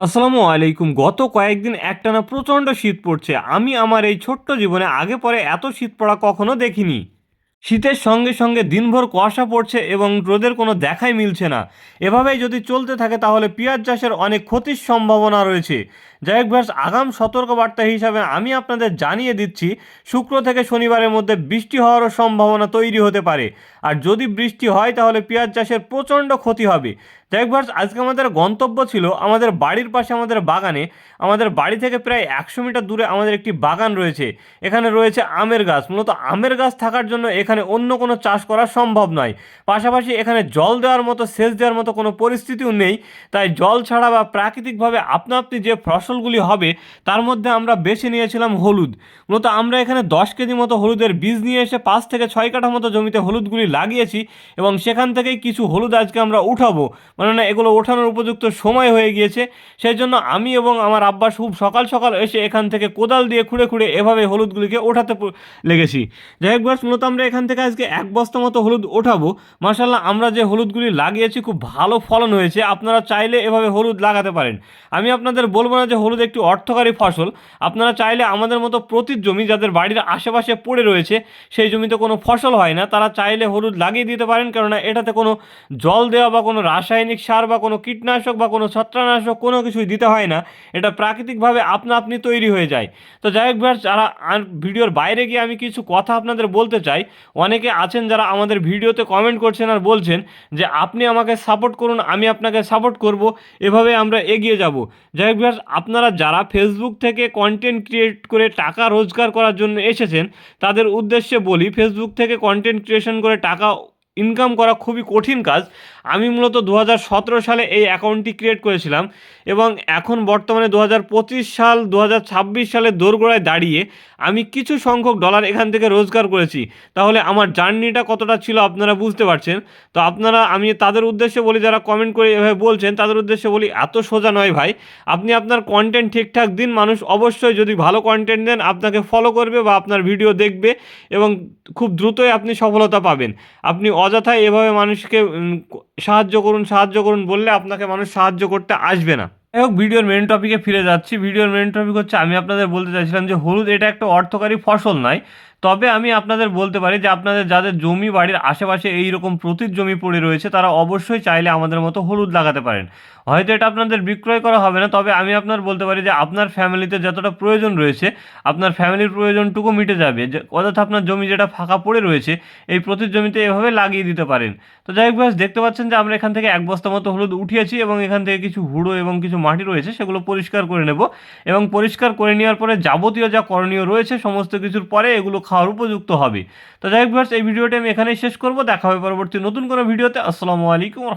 আসসালামু আলাইকুম। গত কয়েকদিন একটানা প্রচণ্ড শীত পড়ছে। আমি আমার এই ছোট্ট জীবনে আগে পরে এত শীত পড়া কখনো দেখিনি। শীতের সঙ্গে সঙ্গে দিনভর কুয়াশা পড়ছে এবং রোদের কোনো দেখাই মিলছে না। এভাবেই যদি চলতে থাকে তাহলে পেঁয়াজ চাষের অনেক ক্ষতির সম্ভাবনা রয়েছে। যাই হোক ব্যাস, আগাম সতর্কবার্তা হিসাবে আমি আপনাদের জানিয়ে দিচ্ছি, শুক্র থেকে শনিবারের মধ্যে বৃষ্টি হওয়ারও সম্ভাবনা তৈরি হতে পারে। আর যদি বৃষ্টি হয় তাহলে পেঁয়াজ চাষের প্রচণ্ড ক্ষতি হবে। যাই হোক আজকে আমাদের গন্তব্য ছিল আমাদের বাড়ির পাশে আমাদের বাগানে। আমাদের বাড়ি থেকে প্রায় একশো মিটার দূরে আমাদের একটি বাগান রয়েছে। এখানে রয়েছে আমের গাছ। মূলত আমের গাছ থাকার জন্য এখানে অন্য কোনো চাষ করা সম্ভব নয়। পাশাপাশি এখানে জল দেওয়ার মতো, সেচ দেওয়ার মতো কোনো পরিস্থিতিও নেই। তাই জল ছাড়া বা প্রাকৃতিকভাবে আপনা আপনি যে ফসলগুলি হবে, তার মধ্যে আমরা বেছে নিয়েছিলাম হলুদ। মূলত আমরা এখানে দশ কেজি মতো হলুদের বীজ নিয়ে এসে পাঁচ থেকে ছয় কাঠা মতো জমিতে হলুদগুলি লাগিয়েছি এবং সেখান থেকেই কিছু হলুদ আজকে আমরা উঠাবো। মানে এগুলো ওঠানোর উপযুক্ত সময় হয়ে গিয়েছে। সেই জন্য আমি এবং আমার আব্বা খুব সকাল সকাল এসে এখান থেকে কোদাল দিয়ে খুঁড়ে খুঁড়ে এভাবে হলুদগুলিকে ওঠাতে লেগেছি। যাই হোক মূলত আমরা এখান থেকে আজকে এক বস্তা মতো হলুদ ওঠাবো। মার্শাল্লাহ আমরা যে হলুদগুলি লাগিয়েছি, খুব ভালো ফলন হয়েছে। আপনারা চাইলে এভাবে হলুদ লাগাতে পারেন। আমি আপনাদের বলব না যে হলুদ একটি অর্থকারী ফসল। আপনারা চাইলে আমাদের মতো প্রতি জমি যাদের বাড়ির আশেপাশে পড়ে রয়েছে, সেই জমিতে কোনো ফসল হয় না। তারা চাইলে হলুদ লাগিয়ে দিতে পারেন, কেননা এটাতে কোনো জল দেওয়া বা কোনো রাসায়নিক সার বা কোনো কীটনাশক বা কোনো ছত্রানাশক কোনো কিছুই দিতে হয় না। এটা প্রাকৃতিকভাবে আপনা আপনি তৈরি হয়ে যায়। তো যাই হোক ভাই, যারা ভিডিওর বাইরে গিয়ে আমি কিছু কথা আপনাদের বলতে চাই অনেকে আছেন যারা আমাদের ভিডিওতে কমেন্ট করছেন আর বলছেন যে আপনি আমাকে সাপোর্ট করুন আমি আপনাকে সাপোর্ট করব এভাবে আমরা এগিয়ে যাব। যাই হোক আপনারা যারা ফেসবুক থেকে কন্টেন্ট ক্রিয়েট করে টাকা রোজগার করার জন্য এসেছেন তাদের উদ্দেশ্যে বলি ফেসবুক থেকে কন্টেন্ট ক্রিয়েশন করে টাকা ইনকাম করা খুবই কঠিন কাজ। আমি মূলত দু হাজার সতেরো সালে এই অ্যাকাউন্টটি ক্রিয়েট করেছিলাম এবং এখন বর্তমানে দু হাজার পঁচিশ সাল দু সালের দোরগোড়ায় দাঁড়িয়ে আমি কিছু সংখ্যক ডলার এখান থেকে রোজগার করেছি। তাহলে আমার জার্নিটা কতটা ছিল আপনারা বুঝতে পারছেন। তো আপনারা, আমি তাদের উদ্দেশ্যে বলি, যারা কমেন্ট করে এভাবে বলছেন, তাদের উদ্দেশ্যে বলি, এত সোজা নয় ভাই। আপনি আপনার কন্টেন্ট ঠিকঠাক দিন, মানুষ অবশ্যই যদি ভালো কন্টেন্ট দেন, আপনাকে ফলো করবে বা আপনার ভিডিও দেখবে এবং খুব দ্রুতই আপনি সফলতা পাবেন। আপনি অযথায় এভাবে মানুষকে সাহায্য করুন সাহায্য করুন বললে আপনাকে মানুষ সাহায্য করতে আসবে না। যাই হোক ভিডিওর মেন টপিকে ফিরে যাচ্ছি। ভিডিওর মেন টপিক হচ্ছে, আমি আপনাদের বলতে চাইছিলাম যে হলুদ এটা একটা অর্থকারী ফসল নয়। তবে আমি আপনাদের বলতে পারি যে আপনাদের যাদের জমি বাড়ির আশেপাশে এই রকম প্রতির জমি পড়ে রয়েছে, তারা অবশ্যই চাইলে আমাদের মতো হলুদ লাগাতে পারেন। হয়তো এটা আপনাদের বিক্রয় করা হবে না, তবে আমি আপনার বলতে পারি যে আপনার ফ্যামিলিতে যতটা প্রয়োজন রয়েছে, আপনার ফ্যামিলির প্রয়োজনটুকু মিটে যাবে। যে আপনার জমি যেটা ফাঁকা পড়ে রয়েছে, এই প্রতির জমিতে এভাবে লাগিয়ে দিতে পারেন। তো যাই হোক দেখতে পাচ্ছেন যে আমরা এখান থেকে এক বস্তা মতো হলুদ উঠিয়েছি এবং এখান থেকে কিছু হুড়ো এবং কিছু মাটি রয়েছে, সেগুলো পরিষ্কার করে নেব। এবং পরিষ্কার করে নেওয়ার পরে যাবতীয় যা করণীয় রয়েছে, সমস্ত কিছুর পরে এগুলো খাওয়ার উপযুক্ত হবে। তো যাই হোক এই ভিডিওটি আমি এখানেই শেষ করব। দেখা হবে পরবর্তী নতুন কোনো ভিডিওতে। আসসালামু আলাইকুম